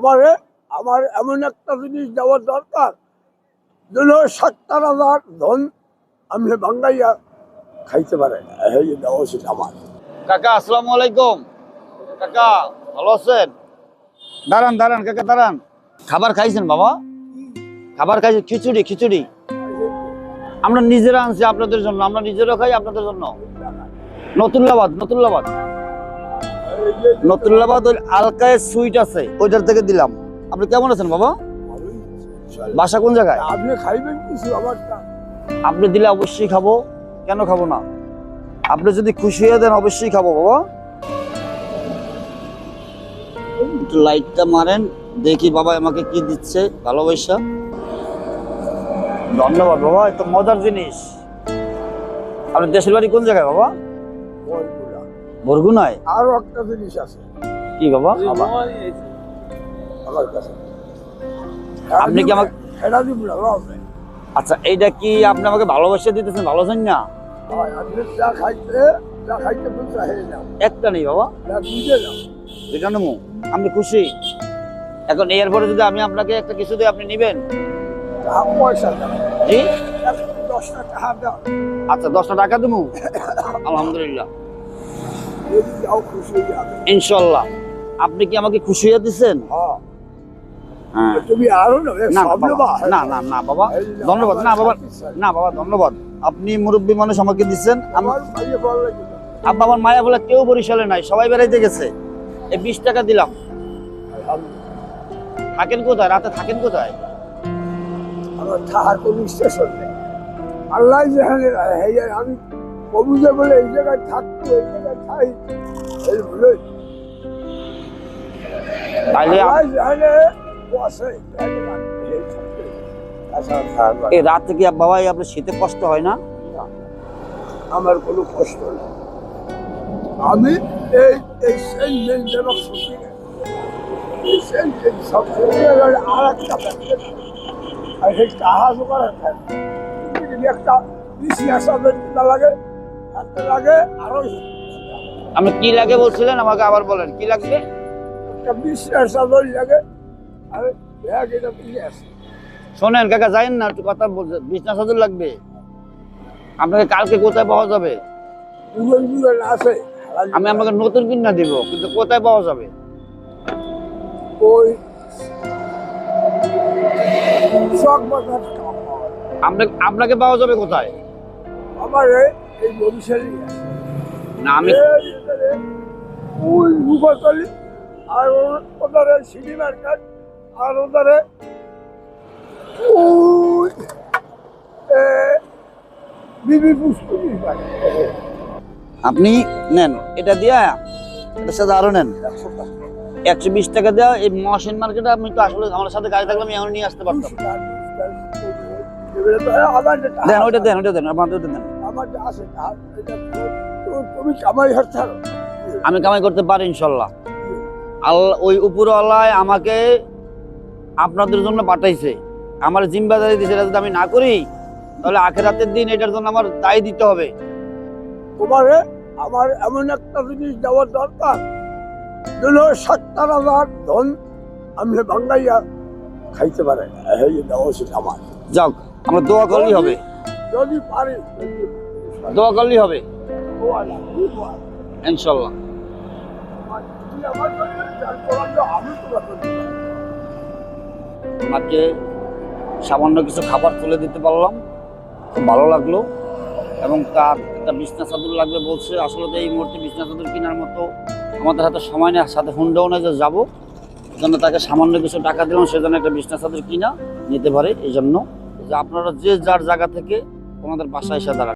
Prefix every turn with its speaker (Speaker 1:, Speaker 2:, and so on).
Speaker 1: তোমারে আমার এমন একটা জিনিস দেওয়ার দরকার। যেন সত্তর হাজার ধন আমি বাঙ্গাইয়া খাইতে পারে দেওয়া উচিত আমার।
Speaker 2: কাকা, আসসালামু আলাইকুম। কাকা, ভালো আছেন? দাঁড়ান দাঁড়ান, কাকা, দাঁড়ান। খাবার খাইছেন বাবা? খাবার খাইছেন, খিচুড়ি খিচুড়ি। আমরা নিজেরা আনছি আপনাদের জন্য, আমরা নিজেরা খাই আপনাদের জন্য। নতুল্লাবাদ নতুল্লাবাদ নতুল্লাবাদ ওই আলকায় সুইট আছে। ওইটার থেকে দিলাম। আপনি কেমন আছেন বাবা? বাসা কোন জায়গায়?
Speaker 1: আপনি খাইবেন কিছু
Speaker 2: আপনি দিলে অবশ্যই খাব। কেন খাব না? আপনি যদি খুশি হয়ে দেন অবশ্যই খাব বাবা। লাইটটা মারেন দেখি বাবা আমাকে কি দিচ্ছে ভালোবাসা। ধন্যবাদ বাবা এত মজার জিনিস। আপনার দেশের বাড়ি কোন জায়গায় বাবা। বরগুনায়
Speaker 1: আরও একটা জিনিস আছে।
Speaker 2: কি বাবা?
Speaker 1: আমার কাছে।
Speaker 2: আপনি কি আমাকে-
Speaker 1: এটা দিব না।
Speaker 2: আচ্ছা এইটা কি আপনি আমাকে ভালোবাসা দিতেছেন? ভালো আছেন না? একটা নেই বাবা। নেব আপনি খুশি। এখন এরপরে যদি আমি আপনাকে একটা কিছু দিই আপনি নিবেন?
Speaker 1: পয়সা
Speaker 2: জি? আচ্ছা দশটা টাকা দেবো? আলহামদুলিল্লাহ
Speaker 1: যদি যাও খুশি হয়ে যাবে
Speaker 2: ইনশাল্লাহ। আপনি কি আমাকে খুশি হয়ে দিচ্ছেন
Speaker 1: হ্যাঁ।
Speaker 2: হ্যাঁ। না না না না বাবা। ধন্যবাদ। না বাবা। না বাবা ধন্যবাদ। আপনি মুরব্বী মানুষ আমাকে দিচ্ছেন। আব্বা আমার মায়া বলে কেউ বরিশালে নাই সবাই বেড়াইতে গেছে। এই বিশ টাকা দিলাম। থাকেন কোথায়? রাতে থাকেন কোথায়?
Speaker 1: আল্লাহ আমি কবুজে বলে এই জায়গায় এই যেখানে বসে যেখানে রাখে, এই
Speaker 2: রাত থেকে বাবা এই আপনার শীতে কষ্ট হয় না।
Speaker 1: আমার কোনো কষ্ট নেই। আমি এই এই যেন সব আর একটা। আর সেই থাকে। একটা বেশি লাগে একটা লাগে আরও
Speaker 2: আপনি কি লাগে বলছিলেন? আমাকে আবার বলেন কি লাগবে? শোনেন কাকা যাইন না একটু কথা বলছেন বিছনা চাদর লাগবে। আপনাকে কালকে কোথায় পাওয়া যাবে?
Speaker 1: আছে
Speaker 2: আমি আমাকে নতুন কিনা দিব কিন্তু কোথায় পাওয়া যাবে?
Speaker 1: ওই।
Speaker 2: আপনাকে আপনাকে পাওয়া যাবে কোথায়?
Speaker 1: আমার এই- এই বরিশালই আছে।
Speaker 2: না আমি
Speaker 1: ওই রূপাতলি আর ও- ওধারে সিটি মার্কেট আর ওধারে ওই বিবি পুষ্পনি
Speaker 2: আপনি নেন এটা দিয়া এটার সাথে আরও নেন।
Speaker 1: একশো
Speaker 3: বিশ টাকা দেওয়া এই মহাসেন মার্কেটে আমি তো আসলে আমার সাথে গাড়ি থাকলে আমি এখন নিয়ে আসতে পারতাম। দেন ওইটা দেন ওইটা দেন আমার ওইটা দেন।
Speaker 1: আমার আছে তুমি কামাই ছাড়ো।
Speaker 3: আমি কামাই করতে পারি ইনশাল্লাহ। আল্লাহ ওই উপরওয়ালায় আমাকে আপনাদের জন্য পাঠাইছে। আমার জিম্বাদারি দিয়েছে এটা যদি আমি না করি তাহলে আখেরাতের দিন এটার জন্য আমার দায় দিতে হবে।
Speaker 1: তোমারে আমার এমন একটা জিনিস দেওয়ার দরকার। যেন সত্তর হাজার ধন আমি বাঙ্গাইয়া খাইতে পারে এই দেওয়া উচিত আমার
Speaker 3: যাক আমরা দোয়া করলেই হবে।
Speaker 1: যদি পারি
Speaker 3: দোয়া করলেই হবে? ইনশাল্লাহ।
Speaker 1: আমার- তুমি আমার জন্য যার করার জন্য আমি তোমার জন্য করি।
Speaker 3: ওনাকে সামান্য কিছু খাবার তুলে দিতে পারলাম। খুব ভালো লাগল। এবং তার একটা বিছনা চাদর লাগবে বলছে, আসলে এই মুহূর্তে বিছনা চাদর কেনার মতো আমাদের হাতে সময় নেই সাথে হুন্ডাও নেই যে যাব। জন্য তাকে সামান্য কিছু টাকা দিলাম সেজন্য একটা বিছনা চাদর কিনা, নিতে পারে। এই জন্য যে আপনারা যে যার জায়গা থেকে আমাদের বাসায় এসে দাঁড়ান।